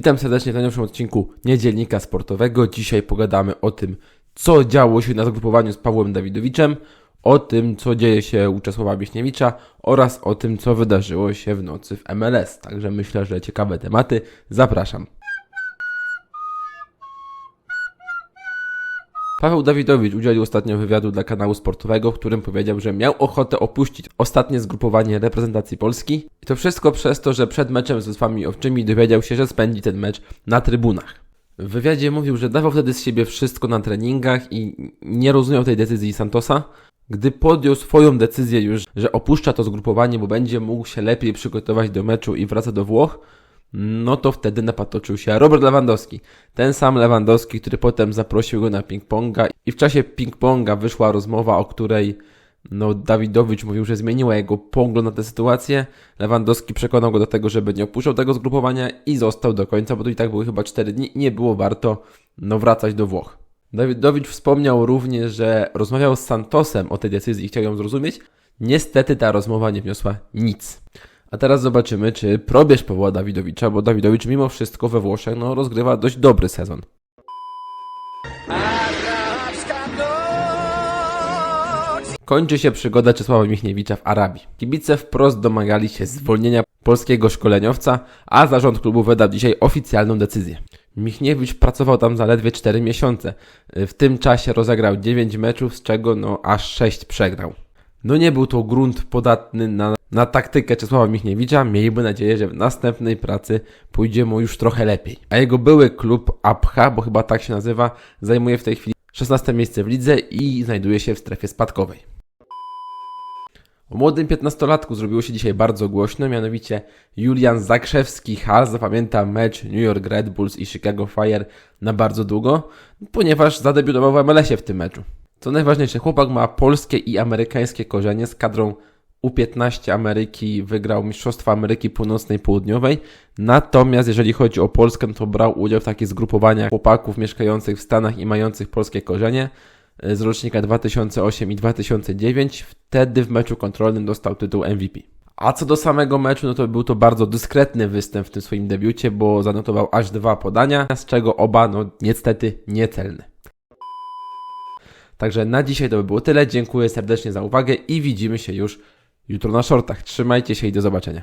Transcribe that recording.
Witam serdecznie w najnowszym odcinku Niedzielnika Sportowego. Dzisiaj pogadamy o tym, co działo się na zgrupowaniu z Pawłem Dawidowiczem, o tym, co dzieje się u Czesława Miśniewicza oraz o tym, co wydarzyło się w nocy w MLS. Także myślę, że ciekawe tematy. Zapraszam. Paweł Dawidowicz udzielił ostatnio wywiadu dla kanału sportowego, w którym powiedział, że miał ochotę opuścić ostatnie zgrupowanie reprezentacji Polski. I to wszystko przez to, że przed meczem z Wysłami Owczymi dowiedział się, że spędzi ten mecz na trybunach. W wywiadzie mówił, że dawał wtedy z siebie wszystko na treningach i nie rozumiał tej decyzji Santosa. Gdy podjął swoją decyzję już, że opuszcza to zgrupowanie, bo będzie mógł się lepiej przygotować do meczu i wraca do Włoch, no to wtedy napatoczył się Robert Lewandowski. Ten sam Lewandowski, który potem zaprosił go na ping-ponga i w czasie ping-ponga wyszła rozmowa, o której no, Dawidowicz mówił, że zmieniła jego pogląd na tę sytuację. Lewandowski przekonał go do tego, żeby nie opuszczał tego zgrupowania i został do końca, bo to i tak były chyba 4 dni i nie było warto no, wracać do Włoch. Dawidowicz wspomniał również, że rozmawiał z Santosem o tej decyzji i chciał ją zrozumieć. Niestety ta rozmowa nie wniosła nic. A teraz zobaczymy, czy probierz Pawła Dawidowicza, bo Dawidowicz mimo wszystko we Włoszech no, rozgrywa dość dobry sezon. Kończy się przygoda Czesława Michniewicza w Arabii. Kibice wprost domagali się zwolnienia polskiego szkoleniowca, a zarząd klubu wydał dzisiaj oficjalną decyzję. Michniewicz pracował tam zaledwie 4 miesiące. W tym czasie rozegrał 9 meczów, z czego no aż 6 przegrał. No nie był to grunt podatny na, na taktykę Czesława Michniewicza. Miejmy nadzieję, że w następnej pracy pójdzie mu już trochę lepiej. A jego były klub Abcha, bo chyba tak się nazywa, zajmuje w tej chwili 16 miejsce w lidze i znajduje się w strefie spadkowej. O młodym 15-latku zrobiło się dzisiaj bardzo głośno, mianowicie Julian Zakrzewski-Hal zapamięta mecz New York Red Bulls i Chicago Fire na bardzo długo, ponieważ zadebiutował w MLS-ie w tym meczu. Co najważniejsze, chłopak ma polskie i amerykańskie korzenie. Z kadrą U15 Ameryki wygrał Mistrzostwa Ameryki Północnej i Południowej. Natomiast jeżeli chodzi o Polskę, to brał udział w takich zgrupowaniach chłopaków mieszkających w Stanach i mających polskie korzenie e, z rocznika 2008 i 2009. Wtedy w meczu kontrolnym dostał tytuł MVP. A co do samego meczu, no to był to bardzo dyskretny występ w tym swoim debiucie, bo zanotował aż dwa podania, z czego oba, no niestety, niecelne. Także na dzisiaj to by było tyle. Dziękuję serdecznie za uwagę i widzimy się już jutro na shortach. Trzymajcie się i do zobaczenia.